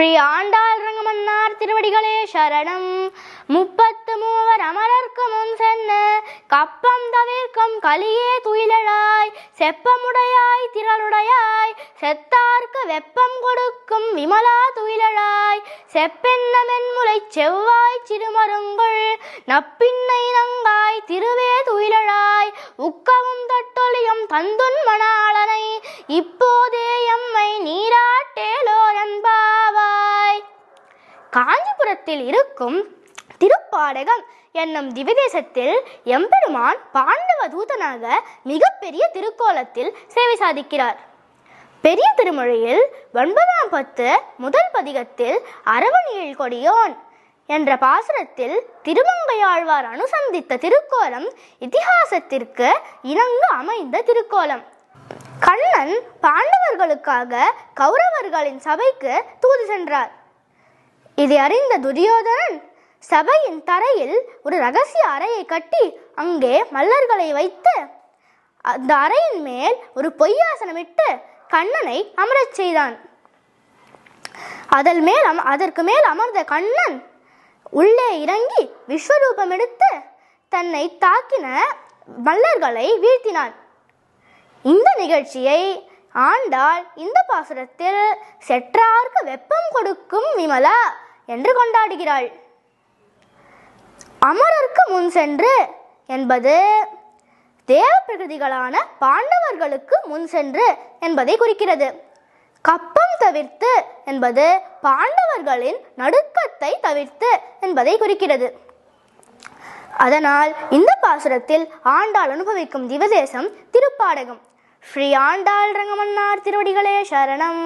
ஸ்ரீ ஆண்டாள் ரங்கமன்னார் திருவடிகளே சரணம். முப்பத்து மூவர் அமரர்க்கு முன் சென்ன கப்பம் தவிர்க்கும் கலியே துயிலழாய் செப்பமுடையாய் திரளுடையாய் செத்தார்க்கு வெப்பம் கொடுக்கும் விமலா துயிலழாய் செப்பென்ன மென்முலை செவ்வாய் சிறுமருங்குள் நப்பின்னை நங்காய் திருவே துயிலழாய் உக்கவும் தட்டொலியும் தந்துன் மணாளனை இப்போது காஞ்சிபுரத்தில் இருக்கும் திருப்பாடகம் என்னும் திவிதேசத்தில் எம்பெருமான் பாண்டவ தூதனாக மிகப்பெரிய திருக்கோலத்தில் சேவை சாதிக்கிறார். பெரிய திருமொழியில் ஒன்பதாம் பத்து முதல் பதிகத்தில் அரவணியில் கொடியோன் என்ற பாசுரத்தில் திருமங்கையாழ்வார் அனுசந்தித்த திருக்கோலம் இதிகாசத்திற்கு இணங்கு அமைந்த திருக்கோலம். கண்ணன் பாண்டவர்களுக்காக கௌரவர்களின் சபைக்கு தூது சென்றார். இதை அறிந்த துரியோதனன் சபையின் தரையில் ஒரு ரகசிய அறையை கட்டி அங்கே மல்லர்களை வைத்து அந்த அறையின் மேல் ஒரு பொய்யாசனமிட்டு கண்ணனை அமரச் செய்தான். அதன் மேல் அதற்கு மேல் அமர்ந்த கண்ணன் உள்ளே இறங்கி விஸ்வரூபம் எடுத்து தன்னை தாக்கின மல்லர்களை வீழ்த்தினான். இந்த நிகழ்ச்சியை ஆண்டாள் இந்த பாசுரத்தில் செற்றார்க்கு வெப்பம் கொடுக்கும் விமலா என்று கொண்டாடுகிறாள். அமரருக்கு முன் சென்று என்பது தேவ பிரகிருதிகளான பாண்டவர்களுக்கு முன் சென்று என்பதை குறிக்கிறது. கப்பம் தவிர்த்து என்பது பாண்டவர்களின் நடுக்கத்தை தவிர்த்து என்பதை குறிக்கிறது. அதனால் இந்த பாசுரத்தில் ஆண்டாள் அனுபவிக்கும் திவதேசம் திருப்பாடகம். ஸ்ரீ ஆண்டாள் ரங்கமன்னார் திருவடிகளே சரணம்.